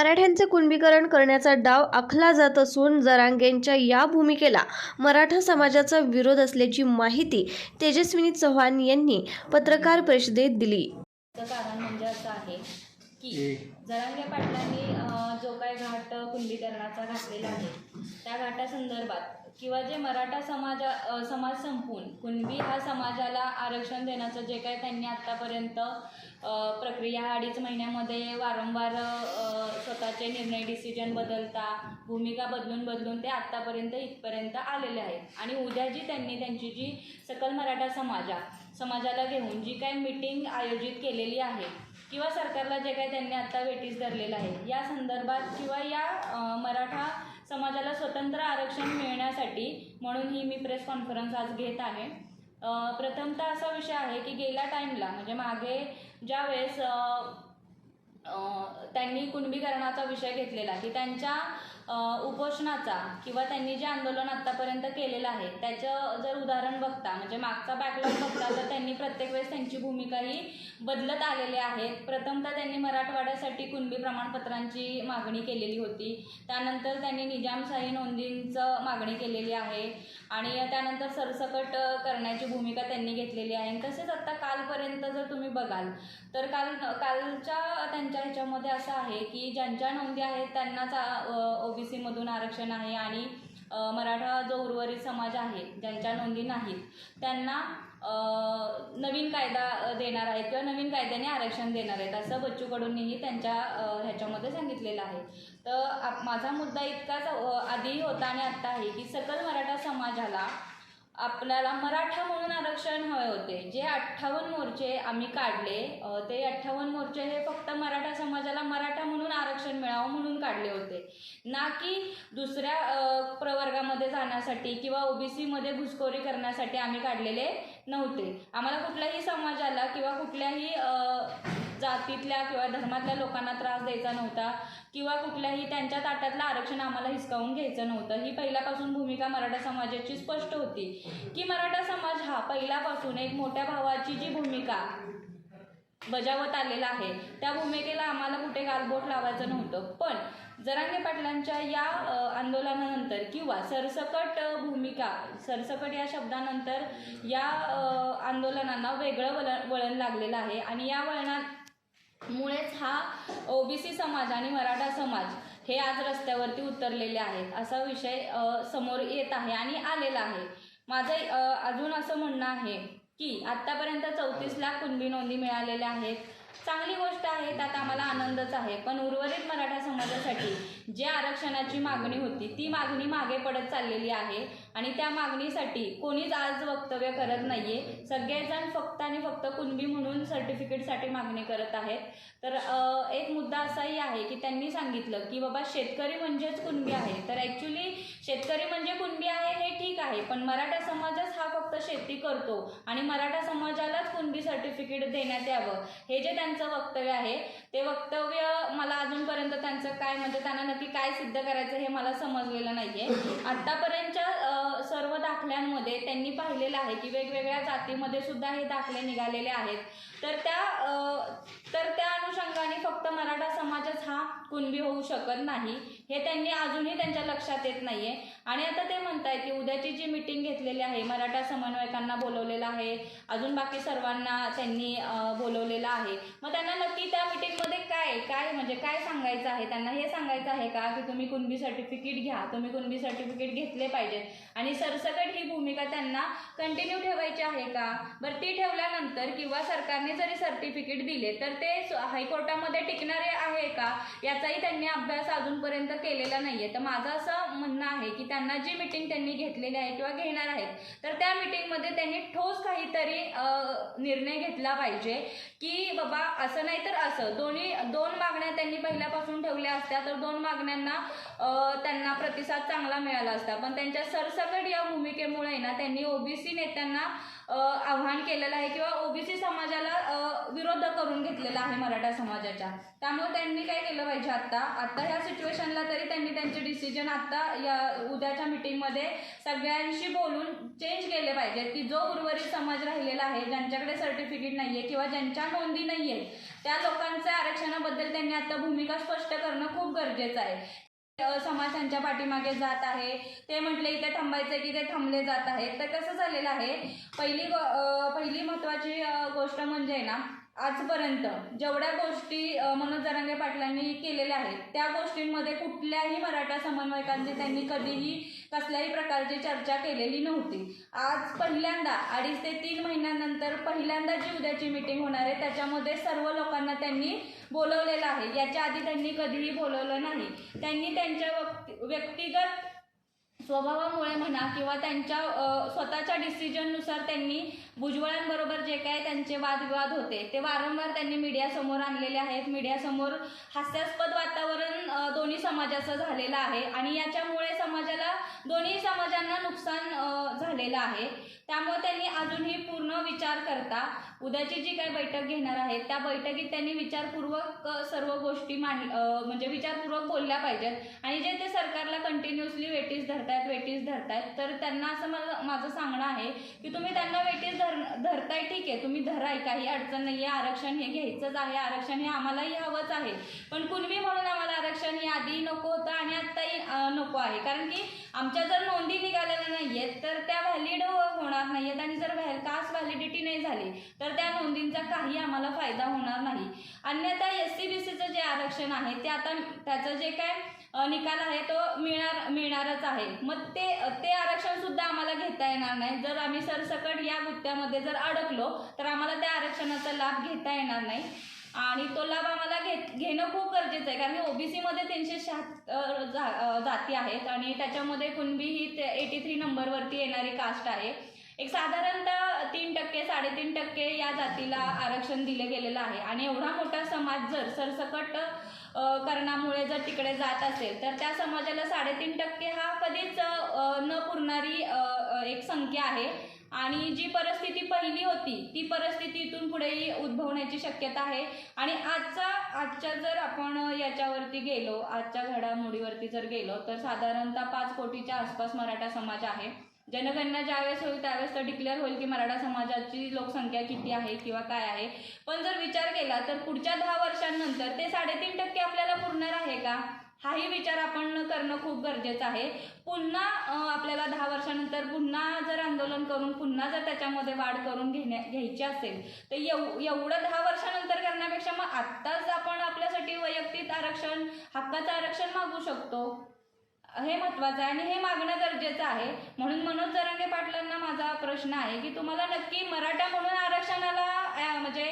मराठ्यांचे कुणबीकरण करण्याचा डाव आखला जात असून जरांगेंच्या या भूमिकेला मराठा समाजाचा विरोध असल्याची माहिती तेजस्विनी चव्हाण यांनी पत्रकार परिषदेत दिली. कारण म्हणजे असं आहे की जरांगे पाटलांनी कुंडीकरणाचा घातलेला आहे. त्या घाटासंदर्भात किंवा जे मराठा समाजा समाज संपून कुणबी हा समाजाला आरक्षण देण्याचं जे काही त्यांनी आत्तापर्यंत प्रक्रिया अडीच महिन्यामध्ये वारंवार स्वतःचे निर्णय डिसिजन बदलता भूमिका बदलून बदलून ते आत्तापर्यंत इथपर्यंत आलेले आहेत. आणि उद्या जी त्यांनी त्यांची जी सकल मराठा समाजा समाजाला घेऊन जी काही मीटिंग आयोजित केलेली आहे किंवा सरकारला जे काही त्यांनी आत्ता वेटीस धरलेलं आहे या संदर्भात किंवा या मराठा समाजाला स्वतंत्र आरक्षण मिळण्यासाठी म्हणून ही मी प्रेस कॉन्फरन्स आज घेत आहे. प्रथमतः असा विषय आहे की गेल्या टाईमला म्हणजे मागे ज्या वेळेस त्यांनी कुणबीकरणाचा विषय घेतलेला की त्यांच्या उपोषणाचा किंवा त्यांनी जे आंदोलन आत्तापर्यंत केलेलं आहे त्याचं जर उदाहरण बघता म्हणजे मागचा बॅकलॉग बघता तर त्यांनी प्रत्येक वेळेस त्यांची भूमिका ही बदलत आलेली आहेत प्रथमतः त्यांनी मराठवाड्यासाठी कुणबी प्रमाणपत्रांची मागणी केलेली होती. त्यानंतर त्यांनी निजामशाही नोंदींचं मागणी केलेली आहे. आणि त्यानंतर सरसकट करण्याची भूमिका त्यांनी घेतलेली आहे. तसेच आत्ता कालपर्यंत जर तुम्ही बघाल तर काल कालच्या त्यांच्या ह्याच्यामध्ये असं आहे की ज्यांच्या नोंदी आहेत त्यांनाच ओबीसीमधून आरक्षण आहे आणि मराठा जो उर्वरित समाज आहे ज्यांच्या नोंदी नाहीत त्यांना नवीन कायदा देणार आहेत किंवा नवीन कायद्याने आरक्षण देणार आहेत असं बच्चू कडूंनीही त्यांच्या ह्याच्यामध्ये सांगितलेलं आहे. तर माझा मुद्दा इतकाच आधीही होता आणि आत्ता आहे की सकल मराठा समाजाला आपल्याला मराठा म्हणून आरक्षण हवे होते. जे अठ्ठावन्न मोर्चे आम्ही काढले ते अठ्ठावन्न मोर्चे हे फक्त मराठा समाजाला मराठा म्हणून आरक्षण मिळावं म्हणून काढले होते. ना की दुसऱ्या प्रवर्गामध्ये जाण्यासाठी किंवा ओबीसीमध्ये घुसखोरी करण्यासाठी आम्ही काढलेले नव्हते. आम्हाला कुठल्याही समाजाला किंवा कुठल्याही जातीतल्या किंवा धर्मातल्या लोकांना त्रास द्यायचा नव्हता किंवा कुठल्याही त्यांच्या ताटातलं आरक्षण आम्हाला हिसकावून घ्यायचं नव्हतं. ही पहिल्यापासून भूमिका मराठा समाजाची स्पष्ट होती. की मराठा समाज हा पहिल्यापासून एक मोठ्या भावाची जी भूमिका बजावत आलेला आहे त्या भूमिकेला आम्हाला कुठे गालबोट लावायचं नव्हतं. पण जरांगे पाटलांच्या या आंदोलनानंतर किंवा सरसकट भूमिका सरसकट या शब्दानंतर या आंदोलनांना वेगळं वळण वळण लागलेलं आहे. आणि या वळणात मुळेच हा ओबीसी समाज आणि मराठा समाज हे आज रस्त्यावरती उतरलेले आहेत असा विषय समोर येत आहे आणि आलेला आहे. माझं अजून असं म्हणणं आहे की आत्तापर्यंत चौतीस लाख कुणबी नोंदी मिळालेल्या आहेत. चांगली गोष्ट आहे त्यात आम्हाला आनंदच आहे. पण उर्वरित मराठा समाजासाठी जे आरक्षणाची मागणी होती ती मागणी मागे पडत चाललेली आहे. आणि त्या मागणीसाठी कोणीच आज वक्तव्य करत नाहीये. सगळेजण फक्त आणि फक्त कुणबी म्हणून सर्टिफिकेटसाठी मागणी करत आहेत. तर एक मुद्दा आहे की त्यांनी सांगितलं की बाबा शेतकरी म्हणजेच कुणबी आहे. तर ॲक्च्युली शेतकरी म्हणजे कुणबी आहे हे ठीक आहे पण मराठा समाजच हा फक्त शेती करतो आणि मराठा समाजालाच कुणबी सर्टिफिकेट देण्यात यावं. हे जे त्यांचं वक्तव्य आहे ते वक्तव्य मला अजूनपर्यंत त्यांचं काय म्हणजे त्यांना नक्की काय सिद्ध करायचं हे मला समजलेलं नाहीये. आहे आत्तापर्यंतच्या दाखल्यांमध्ये त्यांनी पाहिलेलं आहे की वेगवेगळ्या जातीमध्ये सुद्धा हे दाखले निघालेले आहेत. तर त्या तर त्या अनुषंगाने फक्त मराठा समाजच हा कुणबी होऊ शकत नाही. हे त्यांनी अजूनही त्यांच्या लक्षात येत नाही आहे आणि आता ते म्हणताय की उद्याची जी मिटिंग घेतलेली आहे मराठा समन्वयकांना बोलवलेलं आहे. अजून बाकी सर्वांना त्यांनी बोलवलेलं आहे. मग त्यांना नक्की त्या मिटिंगमध्ये काय काय म्हणजे काय सांगायचं आहे? त्यांना हे सांगायचं आहे का की तुम्ही कुणबी सर्टिफिकेट घ्या? तुम्ही कुणबी सर्टिफिकेट घेतले पाहिजे आणि सरसकट ही भूमिका त्यांना कंटिन्यू ठेवायची आहे का? बरं ती ठेवल्यानंतर किंवा सरकारने जरी सर्टिफिकेट दिले तर ते हायकोर्टामध्ये टिकणारे आहे का? याचाही त्यांनी अभ्यास अजूनपर्यंत केलेला नाही आहे तर माझं असं म्हणणं आहे की त्यांना जी मिटिंग त्यांनी घेतलेली आहे किंवा घेणार आहेत तर त्या मिटिंगमध्ये त्यांनी ठोस काहीतरी निर्णय घेतला पाहिजे की बाबा असं नाही तर असं. दोन्ही दोन मागण्या त्यांनी पहिल्यापासून ठेवल्या असत्या तर दोन मागण्यांना त्यांना प्रतिसाद चांगला मिळाला असता. पण त्यांच्या सरसकट या भूमिकेमुळे ना त्यांनी ओबीसी नेत्यांना आव्हान केलेलं आहे किंवा ओबीसी समाजाला विरोध करून घेतलेला आहे मराठा समाजाच्या. त्यामुळे त्यांनी काय केलं पाहिजे? आता आता ह्या सिच्युएशनला तरी त्यांनी त्यांचे डिसिजन आता या उद्याच्या मिटिंगमध्ये सगळ्यांशी बोलून चेंज केले पाहिजेत की जो उर्वरित समाज राहिलेला आहे ज्यांच्याकडे सर्टिफिकेट नाही आहे किंवा ज्यांच्या नोंदी नाही आहेत त्या लोकांच्या आरक्षणाबद्दल त्यांनी आता भूमिका स्पष्ट करणं खूप गरजेचं आहे. समाज त्यांच्या पाठीमागे जात आहे. ते म्हटले इथे थांबायचं की ते थांबले जात आहेत. तर कसं झालेलं आहे? पहिली पहिली महत्त्वाची गोष्ट म्हणजे ना आजपर्यंत जेवढ्या गोष्टी मनोज जरांगे पाटलांनी केलेल्या आहेत त्या गोष्टींमध्ये कुठल्याही मराठा समन्वयकांची त्यांनी कधीही कसल्याही प्रकारची चर्चा केलेली नव्हती. आज पहिल्यांदा अडीच ते तीन महिन्यानंतर पहिल्यांदा जी उद्याची मीटिंग होणार आहे त्याच्यामध्ये सर्व लोकांना त्यांनी बोलवलेलं आहे. याच्या आधी त्यांनी कधीही बोलवलं नाही. त्यांनी त्यांच्या व्यक्ति- व्यक्तिगत स्वभावामुळे म्हणा किंवा त्यांच्या स्वतःच्या डिसिजननुसार त्यांनी भुजबळांबरोबर जे काय त्यांचे वादविवाद होते ते वारंवार त्यांनी मीडियासमोर आणलेले आहेत. मीडियासमोर हास्यास्पद वातावरण दोन्ही समाजाचं झालेलं आहे आणि याच्यामुळे समाजाला दोन्ही समाजांना नुकसान झालेलं आहे. त्यामुळे त्यांनी अजूनही पूर्ण विचार करता. उद्याची जी काही बैठक घेणार आहेत त्या बैठकीत त्यांनी विचारपूर्वक सर्व गोष्टी मांड म्हणजे विचारपूर्वक बोलल्या पाहिजेत आणि जे ते सरकारला कंटिन्युअसली वेटीस धरतायत वेटीस धरतायत. तर त्यांना असं मला माझं सांगणं आहे की तुम्ही त्यांना वेटीस धर धरताय ठीक आहे. तुम्ही धराय काही अडचण नाही आहे आरक्षण हे घ्यायचंच आहे. आरक्षण हे आम्हालाही हवंच आहे. पण कुणबी म्हणून आम्हाला आरक्षण हे आधी नको होतं आणि आत्ताही नको आहे. कारण की आमच्या जर नोंदी निघालेल्या नाही आहेत तर त्या व्हॅलिड होणार नाही आहेत आणि जर व्हॅल कास्ट व्हॅलिडिटी नाही झाली तर त्या नोंदींचा काही आम्हाला फायदा होणार नाही. अन्यथा एस सी बी सीचं जे आरक्षण आहे ते आता त्याचं जे काय निकाल आहे तो मिळणार मिळणारच आहे. मग ते ते आरक्षण सुद्धा आम्हाला घेता येणार नाही. जर आम्ही सरसकट या गुत्त्यामध्ये जर अडकलो तर आम्हाला त्या आरक्षणाचा लाभ घेता येणार नाही. आणि तो लाभ आम्हाला घेत घेणं खूप गरजेचं आहे. कारण की ओबीसीमध्ये तीनशे शहात्तर जा जाती आहेत. आणि त्याच्यामध्ये कुणबी ही एटी थ्री नंबरवरती येणारी कास्ट आहे. एक साधारणतः तीन टक्के साडेतीन टक्के या जातीला आरक्षण दिलं गेलेलं आहे. आणि एवढा मोठा समाज जर सरसकट करणामुळे जर तिकडे जात असेल तर त्या समाजाला साडेतीन टक्के हा कधीच न पुरणारी एक संख्या आहे. आणि जी परिस्थिती पहिली होती ती परिस्थिती इथून पुढेही उद्भवण्याची शक्यता आहे. आणि आजचा आजच्या जर आपण याच्यावरती गेलो आजच्या घडामोडीवरती जर गेलो तर साधारणतः पाच कोटीच्या आसपास मराठा समाज आहे. जनगणना ज्यावेळेस होईल त्यावेळेस तर डिक्लेअर होईल की मराठा समाजाची लोकसंख्या किती आहे किंवा काय आहे. पण जर विचार केला तर पुढच्या दहा वर्षांनंतर ते साडेतीन टक्के आपल्याला पुरणार आहे का? हाही विचार आपण करणं खूप गरजेचं आहे. पुन्हा आपल्याला दहा वर्षानंतर पुन्हा जर आंदोलन करून पुन्हा जर त्याच्यामध्ये वाढ करून घेण्या घ्यायची असेल तर एव एवढं दहा वर्षानंतर करण्यापेक्षा मग आत्ताच आपण आपल्यासाठी वैयक्तिक आरक्षण हक्काचं आरक्षण मागू शकतो. हे महत्त्वाचं आहे आणि हे मागणं गरजेचं आहे. म्हणून मनोज जरांगे पाटलांना माझा प्रश्न आहे की तुम्हाला नक्की मराठा म्हणून आरक्षणाला म्हणजे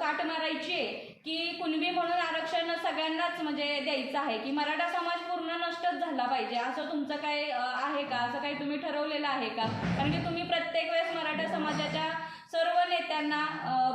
काट मारायची आहे की कुणबी म्हणून आरक्षण सगळ्यांनाच म्हणजे द्यायचं आहे? की मराठा समाज पूर्ण नष्टच झाला पाहिजे? असं तुमचं काय आहे का? असं काही तुम्ही ठरवलेलं आहे का? कारण की तुम्ही प्रत्येक वेळेस मराठा समाजाच्या सर्व नेत्यांना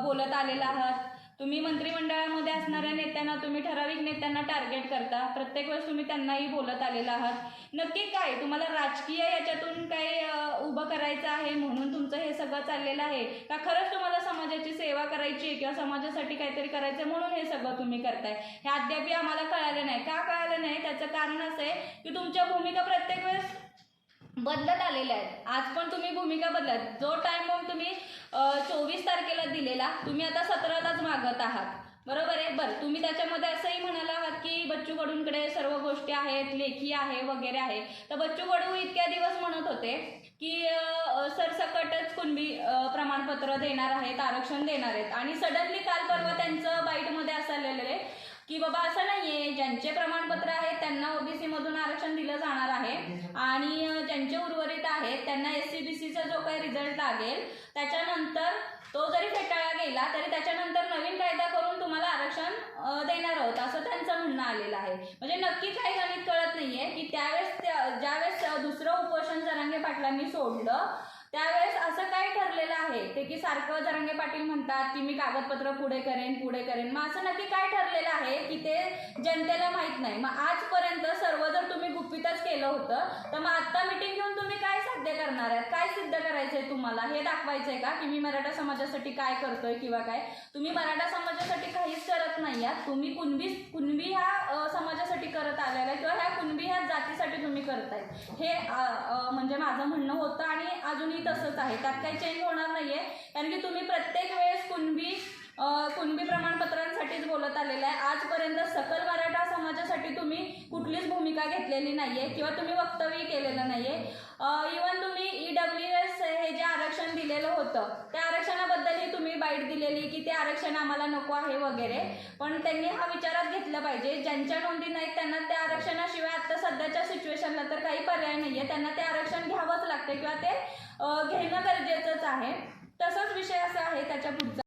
बोलत आलेला आहात. तुम्ही मंत्रिमंडळामध्ये असणाऱ्या नेत्यांना तुम्ही ठराविक नेत्यांना टार्गेट करता. प्रत्येक वेळेस तुम्ही त्यांनाही बोलत आलेला आहात. नक्की काय? तुम्हाला राजकीय याच्यातून काही उभं करायचं आहे म्हणून तुमचं हे सगळं चाललेलं आहे? का खरंच तुम्हाला समाजाची सेवा करायची आहे किंवा समाजासाठी काहीतरी करायचं आहे म्हणून हे सगळं तुम्ही करताय? हे अद्यापही आम्हाला कळालं नाही. का कळालं नाही? त्याचं कारण असं आहे की तुमच्या भूमिका प्रत्येक वेळेस बदलत आलेल्या आहेत. आज पण तुम्ही भूमिका बदलत. जो टाइम बॉम्ब तुम्ही चोवीस तारखेला दिलेला तुम्ही आता सतरालाच मागत आहात. बरोबर आहे? बरं तुम्ही त्याच्यामध्ये असंही म्हणाला आहात की बच्चू कडूंकडे सर्व गोष्टी आहेत लेखी आहे वगैरे आहे. तर बच्चू कडू इतक्या दिवस म्हणत होते की सरसकटच कुणबी प्रमाणपत्र देणार आहेत आरक्षण देणार आहेत. आणि सडनली काल परवा त्यांचं बाईटमध्ये असं आलेलं आहे की बाबा असं नाहीये ज्यांचे प्रमाणपत्र आहेत त्यांना ओबीसी मधून आरक्षण दिलं जाणार आहे. आणि ज्यांचे उर्वरित आहेत त्यांना एस जो काही रिझल्ट लागेल त्याच्यानंतर तो जरी फेटाळला गेला तरी त्याच्यानंतर नवीन कायदा करून तुम्हाला आरक्षण देणार आहोत असं त्यांचं म्हणणं आलेलं आहे. म्हणजे नक्की काही गणित कळत नाहीये की त्यावेळेस ज्यावेळेस दुसरं उपोषण जरांगे पाटलांनी सोडलं त्यावेळेस असं काय ठरलेलं आहे ते की सारखं जरांगे पाटील म्हणतात की मी कागदपत्र पुढे करेन पुढे करेन. मग असं नक्की काय ठरलेलं आहे की ते जनतेला माहीत नाही. मग आजपर्यंत सर्व जर तुम्ही गुपितच केलं होतं. तर मग आत्ता मिटिंग घेऊन तुम्ही काय साध्य करणार आहात? काय सिद्ध करायचंय तुम्हाला? हे दाखवायचंय का की मी मराठा समाजासाठी काय करतोय किंवा काय? तुम्ही मराठा समाजासाठी काहीच करत नाही आहात तुम्ही कुणबी कुणबी ह्या समाजासाठी करत आलेला आहे किंवा ह्या कुणबी ह्या जातीसाठी तुम्ही करताय हे म्हणजे माझं म्हणणं होतं आणि अजूनही तसंच आहे. त्यात काही चेंज होणार नाहीये. कारण की तुम्ही प्रत्येक वेळेस कुणबी कुणबी प्रमाणपत्रांसाठीच बोलत आलेलं आहे. आजपर्यंत सकल मराठा समाजासाठी तुम्ही कुठलीच भूमिका घेतलेली नाही आहे किंवा तुम्ही वक्तव्य केलेलं नाही आहे इवन तुम्ही ई डब्ल्यू एस हे जे आरक्षण दिलेलं होतं त्या आरक्षणाबद्दलही तुम्ही बाईट दिलेली की ते आरक्षण आम्हाला नको आहे वगैरे. पण त्यांनी हा विचारात घेतलं पाहिजे. ज्यांच्या नोंदी नाहीत त्यांना त्या आरक्षणाशिवाय आता सध्याच्या सिच्युएशनला तर काही पर्याय नाही आहे त्यांना ते आरक्षण घ्यावंच लागते किंवा ते घेणं गरजेचंच आहे. तसाच विषय असा आहे त्याच्या पुढचा.